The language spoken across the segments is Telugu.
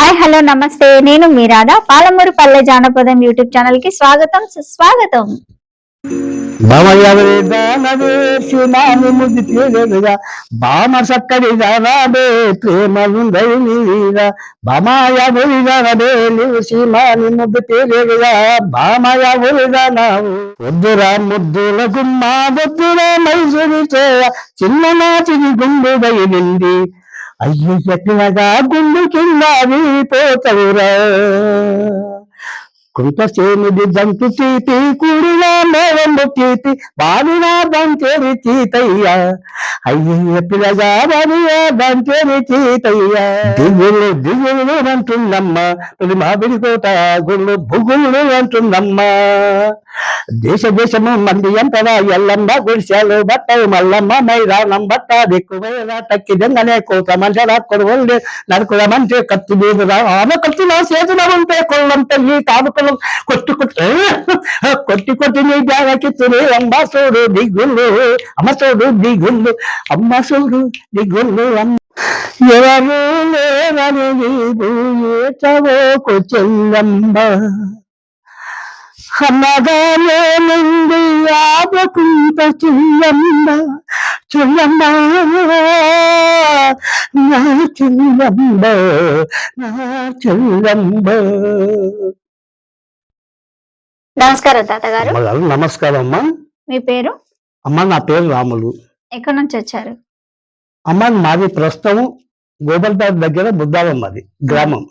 హాయ్ హలో నమస్తే. నేను మీ రాధా. పాలమూరు పల్లె జానపదం యూట్యూబ్ ఛానల్కి స్వాగతం సుస్వాగతం. భవయవే దానవేసినాను ముది తెలియదుగా బామ చక్కడి దానాడే ప్రేమలుందై నీగా బామాయవురి దానడే సీమాని ముద్దు తెలియదుగా బామాయవురి దానావు. వద్దురా ముద్దుల గుమ్మా వద్దురా మైసూరి చేయ. చిన్ననాటికి గుండు బయలుండి అయ్యి ఎట్లగా గుండు కింద పోతవురా కుంట చేనుది దంతు తీపి కూడినా మేళము తీపి బావిన దంతేరి తీతయ్యా అయ్యయ్య పిల్లగా బావియా చీతయ్య. దిగులు దిగులు అంటుందమ్మ తొలి మామిడి కోట గుళ్ళు బుగుళ్ళు అంటుందమ్మ దేశ దేశము మంది ఎంతరా ఎల్లమ్మ గుడిసెలు బట్టలు మల్లమ్మ మైదానం బట్ట దిక్కువేలా తక్కి దెంగనే కోత మంచరా కొడువల్లి నడుకుల మంచి కత్తి మీద ఆమె కత్తిలో చేతుల ఉంటే కొల్లంటే నీ తాదుకులు కొట్టు కొట్టు కొట్టి కొట్టి నీ జాగకి తుని అమ్మ చూడు దిగుళ్ళు అమ్మ చూడు దిగుళ్ళు అమ్మ చూడు దిగుళ్ళు అమ్మ. ఎవరు లేవని నీవు ఏటవోకు చెల్లమ్మ అన్నగానే నుండి ఆపకుంట చెల్లమ్మ చెల్లమ్మ నా చెల్లమ్మ నా చెల్లమ్మ నమస్కారం తాతగారు. అమ్మగారు నమస్కారం అమ్మా. మీ పేరు? అమ్మ నా పేరు రాములు. ఎక్కడి నుంచి వచ్చారు? అమ్మ మాది ప్రస్తుతం గోబల్పేట దగ్గర బుద్ధాలం మాది గ్రామం.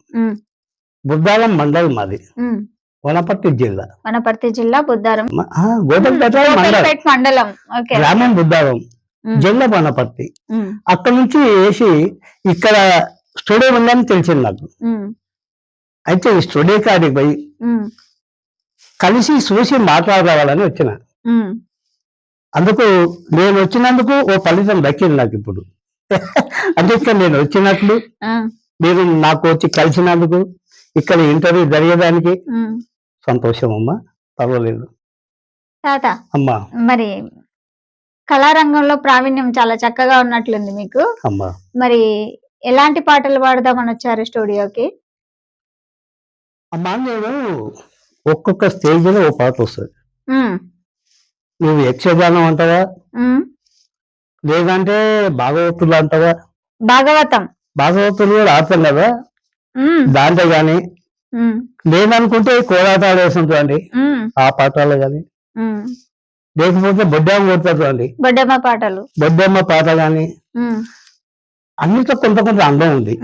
బుద్ధాలం మండలం మాది. ఉమ్. వనపర్తి జిల్లా. వనపర్తి జిల్లా బుద్ధారం. మ- ఆ, మండలం. కోటల్పేట్ మండలం. ఓకే. గ్రామం బుద్ధాలం ఉమ్, జిల్లా వనపర్తి. ఉమ్, అక్కడ నుంచి వేసి ఇక్కడ స్టూడియో ఉందని తెలిసింది నాకు. ఉమ్, అయితే ఈ స్టూడియో కాడికి పోయి ఉమ్, కలిసి చూసి మాట్లాడరావాలని వచ్చిన. అందుకు నేను వచ్చినందుకు ఓ ఫలితం దక్కింది నాకు ఇప్పుడు. అంటే ఇక్కడ నేను వచ్చినట్లు మీరు నాకు వచ్చి కలిసినందుకు ఇక్కడ ఇంటర్వ్యూ జరిగేదానికి. సంతోషం అమ్మా పర్వాలేదు. తాత అమ్మా. మరి కళారంగంలో ప్రావీణ్యం చాలా చక్కగా ఉన్నట్లుంది మీకు. అమ్మా. మరి ఎలాంటి పాటలు పాడదామని వచ్చారు స్టూడియోకి? అమ్మా నేను ఒక్కొక్క స్టేజ్లో ఓ పాట వస్తుంది. నువ్వు యక్షగానం అంటావా. లేదంటే భాగవతులు అంటావా? భాగవతం. భాగవతులు కూడా ఆడతాం కదా? దాంట్లో కానీ ఉమ్, లేదనుకుంటే కోలాటాలు వేస్తుంటాండి ఉమ్, ఆ పాటలు కానీ ఉమ్. లేకపోతే బొడ్డమ్మ కొడుతుందండి బొడ్డమ్మ పాటలు. బొడ్డమ్మ పాట కానీ ఉమ్, అన్నిట్లో కొంత కొంత అందం ఉంది.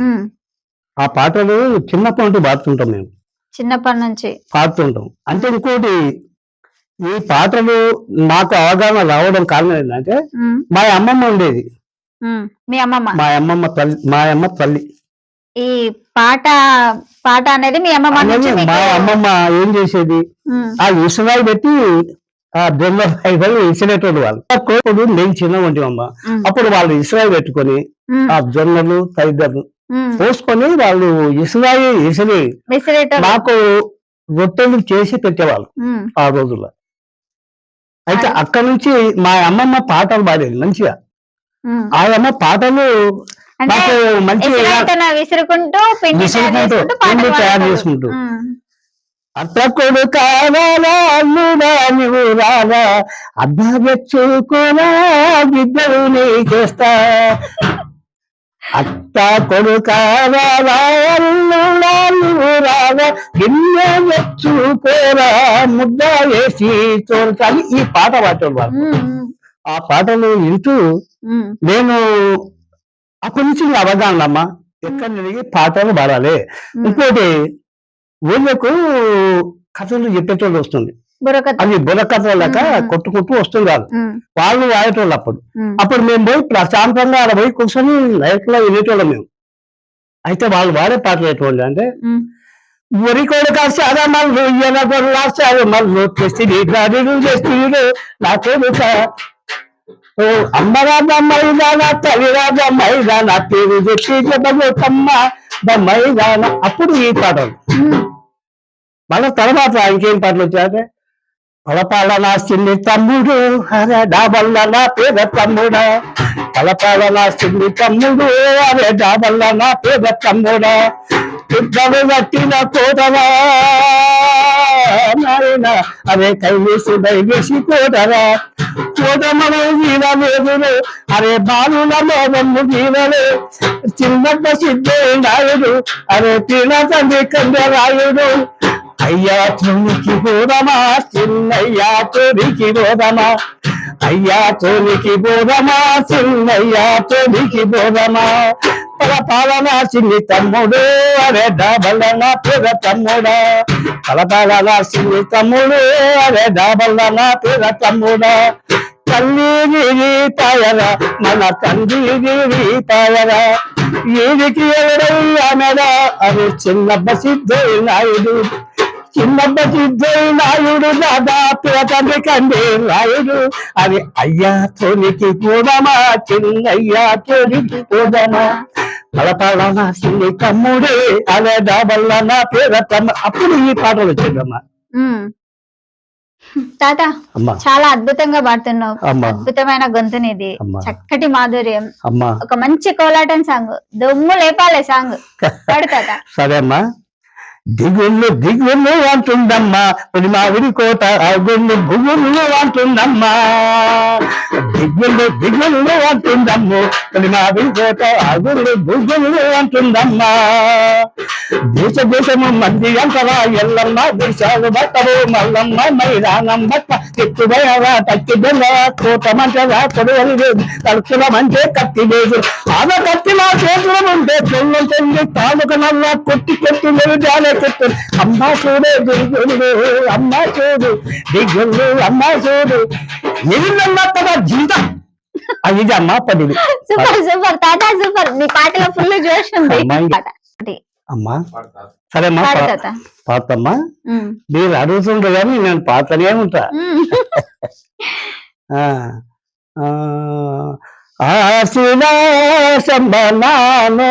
ఆ పాటలు చిన్నప్పటి నుండి పాడుతుంటాం మేము. చిన్నప్పటి నుంచి. పాడుతుంటాం. అంటే ఇంకోటి ఈ పాటలు నాకు అవగాహన రావడం కారణం ఏంటంటే మా అమ్మమ్మ ఉండేది. మీ అమ్మమ్మ? మా అమ్మమ్మ తల్లి మా అమ్మ తల్లి. ఈ పాట పాట అనేది మీ అమ్మమ్మ మా అమ్మమ్మ ఏం చేసేది? ఆ ఇసురాయి పెట్టి ఆ దొంగ రాయిలు ఇసిరేటోడు వాళ్ళు. ఆ కోపడు నేను చిన్న వంటి అమ్మ అప్పుడు వాళ్ళు ఇసురాయి పెట్టుకొని ఆ జొన్నలు తదితరులు. పోసుకొని వాళ్ళు ఇసురాయి ఇసిరి. నాకు రొట్టెలు చేసి పెట్టేవాళ్ళు ఆ రోజుల్లో. అయితే అక్కడ నుంచి మా అమ్మమ్మ పాటలు పాడేది మంచిగా. ఆ అమ్మ పాటలు నాకు విసురుకుంటూ పిండి తయారు చేసుకుంటూ కొడుకు నువ్వు రావా బిడ్డలు నీకేస్తా అత్త గిన్నె తెచ్చుకోరా ముద్ద వేసి చూడటాన్ని ఈ పాట పాడేవాళ్ళు వాళ్ళు ఆ పాటలు వింటూ నేను అప్పటి నుంచి నాకు అవగాహన అమ్మా ఎక్కడ తిరిగి పాటలు పాడాలి. ఇంకోటి ఊళ్ళకు కథలు చెప్పేటోళ్ళు వస్తుంది. అవి బుర్రకథ మ్మ్. కొట్టుకుంటూ వస్తుంది కాదు. ఉమ్, వాళ్ళు వాడేటోళ్ళు అప్పుడు. అప్పుడు మేము పోయి ప్రశాంతంగా అలా పోయి కూర్చొని లైఫ్లో వినేటోళ్ళం మేము. అయితే వాళ్ళు వాడే పాటలు ఎటువంటి అంటే ఉమ్, ఉరి కొడుక శారమల్లు ఎన గొల్ల శారమల్లు తెస్తిరి గాడిలు చేస్తున్నారు నా కొడుక ఓ అమ్మరాజ మైదాన తల్లిరాజ మైదాన పేరు చెప్పి అప్పుడు ఈ పాటలు. మళ్ళీ తర్వాత ఇంకేం పాటలు వచ్చాయంటే పలపాల నా చిన్ని తమ్ముడు అరే డాబల్ల నా పేద తమ్ముడా. పలపాల నా చిన్ని తమ్ముడు అరే డాబల్ల నా పేద తమ్ముడా. పెద్దలు కట్టిన కోటరా. నాయన అరే కైవేసి దయవేసి కోటరా. కోటమలో జీవలేదు అరే బాలులలో నన్ను జీవలు. చిన్నప్ప సిద్ధే నాయుడు అరే పిల్ల తండ్రి కందరాయుడు అయ్యా తొలికి పోదమా చిన్నయ్యా తొలికి పోదమా అయ్యా తొలికి పోదమా చిన్నయ్యా తొలికి పోదమా పల పాలన చిన్ని తమ్ముడు అరే డాబల్ల పేద తమ్ముడా. పల పాలన చిన్ని తమ్ముడు అరే డాబల్ల పేద తమ్ముడా. తల్లి గిరి మన తండ్రి గిరి పాయరా ఏదికి ఎవరయ్యా మెడా అరే చిన్నబ్బ సిద్ధయ్య నాయుడు. చిన్నబ్బ సిద్ధయ్య నాయుడు దాదా పేతండ్రి కండి నాయుడు. అది అయ్యా తోనికి కూడమా చిన్నయ్యా తొలికి కూడమా పలపాల నా సిన్ని తమ్ముడే అదే డాబల్ల నా పేర తమ్మ. అప్పుడు ఈ పాటలు వచ్చిందమ్మా తాత చాలా అద్భుతంగా పాడుతున్నావు. అద్భుతమైన గొంతునిది అమ్మా. చక్కటి మాధుర్యం. అమ్మా. ఒక మంచి కోలాటం సాంగ్. దొమ్ము లేపాలే సాంగ్. పాడు తాత. సరే అమ్మా. దిగుళ్ళు దిగుళ్ళు అంటుందమ్మా. మామిడి కోట అగుళ్ళు గుగుళ్ళు అంటుందమ్మా. దిగుళ్ళు దిగుళ్ళు అంటుందమ్ము. పులి చేత అగుళ్ళు గుగుళ్ళు అంటుందమ్మా. దేశ దేశము మంది అంతరా ఎల్లమ్మ దేశాలు బట్టవు మల్లమ్మ మైదానం బట్ట. ఎత్తుదయరా తక్కి బెల్ల కోటమంటవా కొడవలి లేదు తలుచులమంటే కత్తి లేదు ఆమె కత్తి నా చేతులు ఉంటే చెల్లు చెల్లి తాలూక నల్ల కొట్టి కొట్టి లేదు జాలే కొట్టు. అమ్మా చూడు దిగుళ్ళు అమ్మా చూడు దిగుళ్ళు అమ్మా చూడు. జీతం అది అమ్మ పదిది సూపర్ సూపర్. తాత సూపర్. నీ పాటలో ఫుల్ జోష్ ఉంది. అమ్మా సరే అమ్మా పాడు పా- తాత. పాతమ్మా. మీరు అడుగుతుండ్రు కానీ నేను పాతనే ఉంటా. ఉమ్. ఆ ఆ, ఆశీనా సంబనానో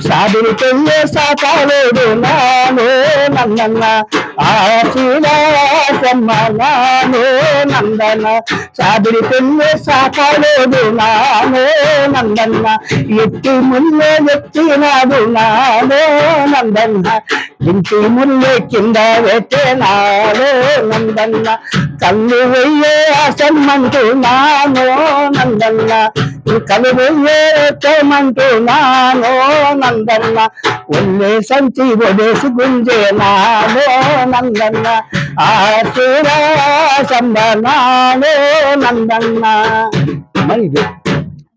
సాధులు పెళ్ళే సాకాలేడు నానే నందన్న ఆశీనా నానే నందన్న సాధులు పెళ్ళే సాకాలేడు నానే నందన్న ఎత్తి ముల్లే ఎత్తినాడు నానే నందన్న. ఇంటి ముల్లే కింద పెట్టే నానే నందన్న. కళ్ళు వెయ్యే అసమ్మంటూ నానో నందన్న. కళ్ళు వెయ్యే ఎత్తమంటూ నానో నందన్న. ఒళ్ళే సంచి ఒడేసి గుంజే నాలో నందన్న. ఆ సంబ నాలో నందన్న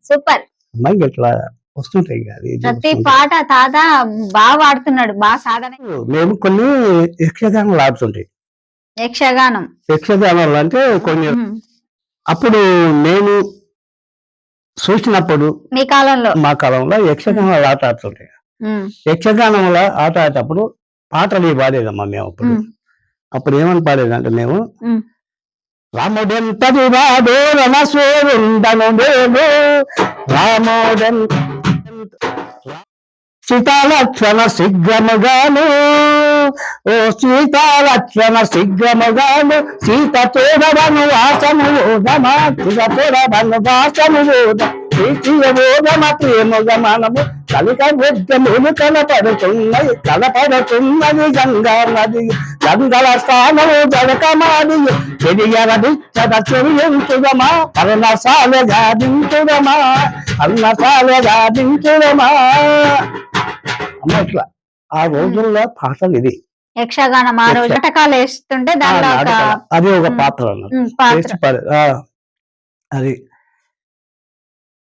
సూపర్. అమ్మాయి ఇట్లా వస్తుంటాయి ప్రతి. పాట తాత బాగా పాడుతున్నాడు బాగా సాధన. మేము కొన్ని యక్షగానాలు ఆడుతుంటాయి యక్షగానం యక్షగానాలు అంటే కొన్ని. అప్పుడు నేను చూసినప్పుడు మీ కాలంలో మా కాలంలో యక్షగానాలు ఆట ఆడుతుంటాయి. యక్షగానంలో ఆట ఆడేటప్పుడు పాటలు పాడేదమ్మా మేము అప్పుడు. అప్పుడు ఏమని పాడేదంటే మేము. రాముడెంతటి వాడు రణసూరుండను నేను రాముడెన్ సీతాలక్షణ శీఘ్రముగాను. ఓ సీతాలక్షణ శీఘ్రముగాను. సీత చూడవను వాసము ఓదమా సీత చూడవను వాసము ఓద ప్రీతియ ఓదమ ప్రేమగ మనము కలిక వృద్ధములు కలపడుతున్నది కలపడుతున్నది గంగా నది. గంగల స్థానము జలకమాది చెడియరది చద చెరియంచుదమా పర్ణశాల గాదించుదమా పర్ణశాల గాదించుదమా. అమ్మ ఇట్లా ఆ రోజుల్లో పాటలు ఇది. యక్షగానం ఆ రోజు నాటకాలు వేస్తుంటే దానిలో ఒక. అది ఒక. పాత్ర ఆ, అది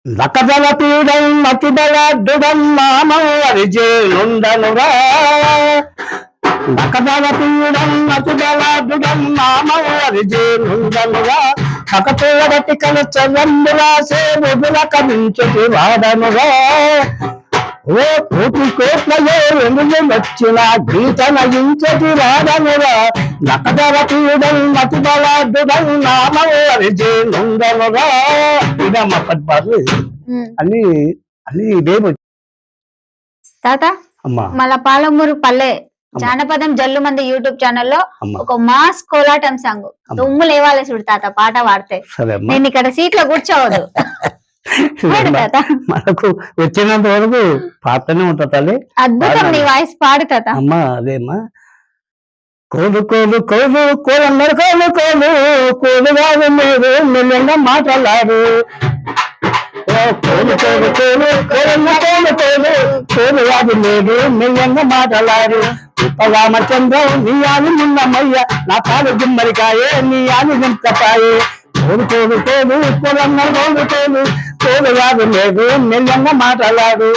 నకదల పీడం మతిబల దుడం నామం అరిజేనుండనురా నకదల పీడం మతిబల దుడం నామం అరిజేనుండనురా కకతోడటి కలచరంబులా సేముల కమించుటి వాడనురా ఓ కోటి కోట్లలో వెలుగు వచ్చిన గీత నయించటి రాడనురా నకదర పీడం మతిబల దుడం నామం అరిజేనుండనురా ఇదమ్మ పద్మాలు. అన్ని అన్ని ఇదే వచ్చి- తాత మళ్ళా పాలమూరు పల్లె జానపదం జల్లు మంది యూట్యూబ్ ఛానల్లో ఒక మాస్ కోలాటం సాంగ్. దుమ్ము లేవాలి చూడు తాత పాట పాడితే. అమ్మా. నేను ఇక్కడ సీట్లో కూర్చోవద్దు. మనకు వచ్చినంత వరకు పాతనే ఉంటా తల్లి. అద్భుతం నీ వాయిస్ పాడు అమ్మా అదేమ్మా. కోలు కోలు కోలు కోలన్నారు కోలు కోలు కోలు కాదు మీరు మెల్లంగా మాట్లాడారు. కోలు కోలు కోలు కోలన్న కోలు కోలు కోలు కాదు లేదు మెల్లంగా మాట్లాడారు. రామచంద్రం నీ ఆలు నిన్నమయ్య నా పాలు గుమ్మరికాయే నీ ఆలు నింపపాయే కోలు కోలు కోలు కోలు కోలు కోలు లేదు మెల్లంగా మాట్లాడు.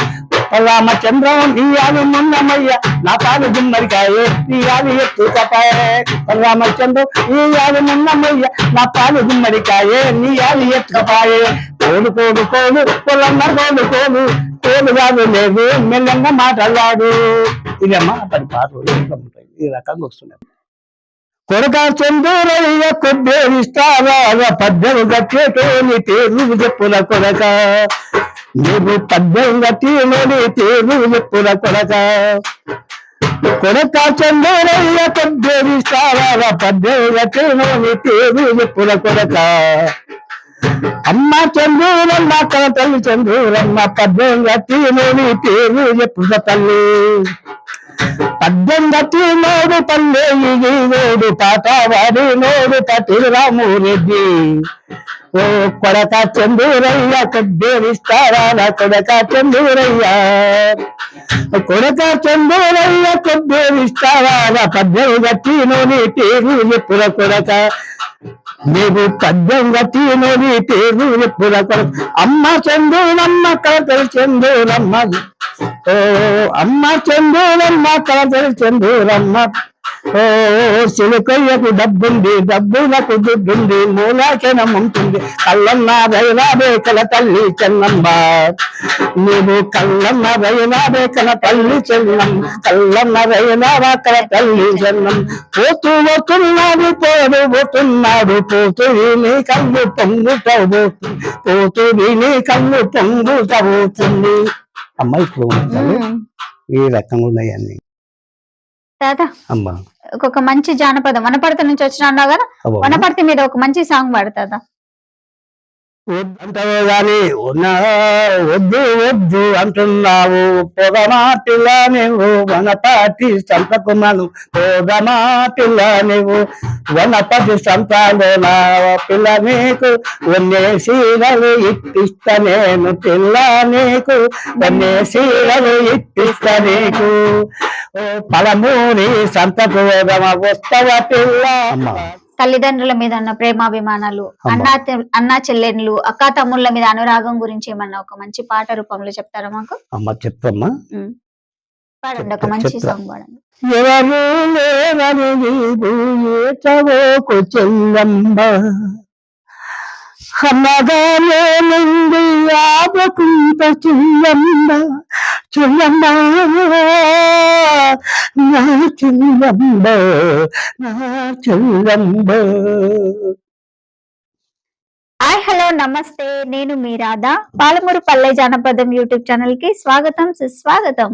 రామచంద్రం నీ ఆది మున్నమయ్య నా పాలు గుమ్మడికాయే నీ ఆది ఎత్తు కపాయే. రామచంద్రం నీ ఆది మున్నమయ్య నా పాలు గుమ్మడికాయే నీ ఆది ఎత్తు కపాయే. కోలు కోలు కోలు కోలన్న కోలు కోలు కోలు కాదు లేదు మెల్లంగా మాట్లాడాడు ఇదమ్మా అతని పాటలు ఈ రకంగా వస్తున్నాయి. కొడక చందూరయ్య కొద్దేరిస్తావా పద్దెలు గట్టేటోని పేరు చెప్పుల కొడక నువ్వు పద్దెలు గట్టిలోని పేరు చెప్పుల కొడక కొడక చందూరయ్య కొద్దేరిస్తావా పద్దెలు గట్టేలోని పేరు చెప్పుల కొడక అమ్మ చందూరమ్మ కల తల్లి చందూరమ్మ పద్దెలు గట్టిలోని పేరు చెప్పుల తల్లి. పద్దెనిమిది నోడు పల్లె ఇది నోడు పాటవాడి నోడు తటిల్ రామురెడ్డి. ఓ కొడక చందూరయ్య కొద్దేరిస్తారా నా కొడక చందూరయ్య. కొడక చందూరయ్య కొద్దేరిస్తారా నా పద్దెనిమిది గట్టి నోని పేరు ఎప్పుడ కొడక? నీవు పద్యం గట్టి నోని పేరు ఎప్పుడ కొడక? అమ్మ చందూరమ్మ కడతలు చందూరమ్మ. ఓ అమ్మ చందూరమ్మ కలతలు చందూరమ్మ. ఓ సిలుకయ్యకు డబ్బుంది డబ్బులకు దుడ్డుంది మూలాచనం ఉంటుంది. కల్లన్న రైలాబే కల తల్లి చెన్నమ్మ. నీవు కల్లన్న రైనా కల తల్లి చెన్నం కల్లన్న రైనా కల తల్లి చెన్నం పోతూ పోతున్నాడు పోడు పోతున్నాడు పోతూ నీ కళ్ళు పొంగుతూ పోతూ నీ కళ్ళు పొంగుతూ అమ్మ ఇప్పుడు. ఈ రకంగా ఉన్నాయి అన్ని అమ్మ. ఒక మంచి జానపదం. వనపర్తి నుంచి వచ్చిన అన్నావు కదా. వనపర్తి మీద ఒక మంచి సాంగ్ పాడుతుందా వద్దంటావు గాని ఉన్నా వద్దు వద్దు అంటున్నావు. పొగమాటిల్ల నువ్వు వనపాటి సంతకుమను పొగమాటిల్ల నువ్వు వనపతి సంతాలో నా పిల్ల నీకు. వన్నే సీరలు ఇప్పిస్తా నేను పిల్ల నీకు. వన్నే సీరలు ఇప్పిస్తా నీకు. ఓ పలమూరి సంతకు వస్తవ పిల్ల? తల్లిదండ్రుల మీద ఉన్న ప్రేమాభిమానాలు. అన్నా అన్నా చెల్లెళ్ళు అక్కా తమ్ముళ్ళ మీద అనురాగం గురించి ఏమన్నా ఒక మంచి పాట రూపంలో చెప్తారా మాకు? అమ్మ చెప్తమ్మా. పాడండి ఒక మంచి. సాంగ్ పాడండి. ఎవరు ఏచవోకు చెల్లమ్మ అమ్మగానే నుండి ఆపకుంట చెల్లమ్మ చెల్లమ్మ నా చెల్లమ్మ నా హాయ్ హలో నమస్తే. నేను మీ రాధా. పాలమూరు పల్లె జానపదం యూట్యూబ్ ఛానల్కి స్వాగతం సుస్వాగతం.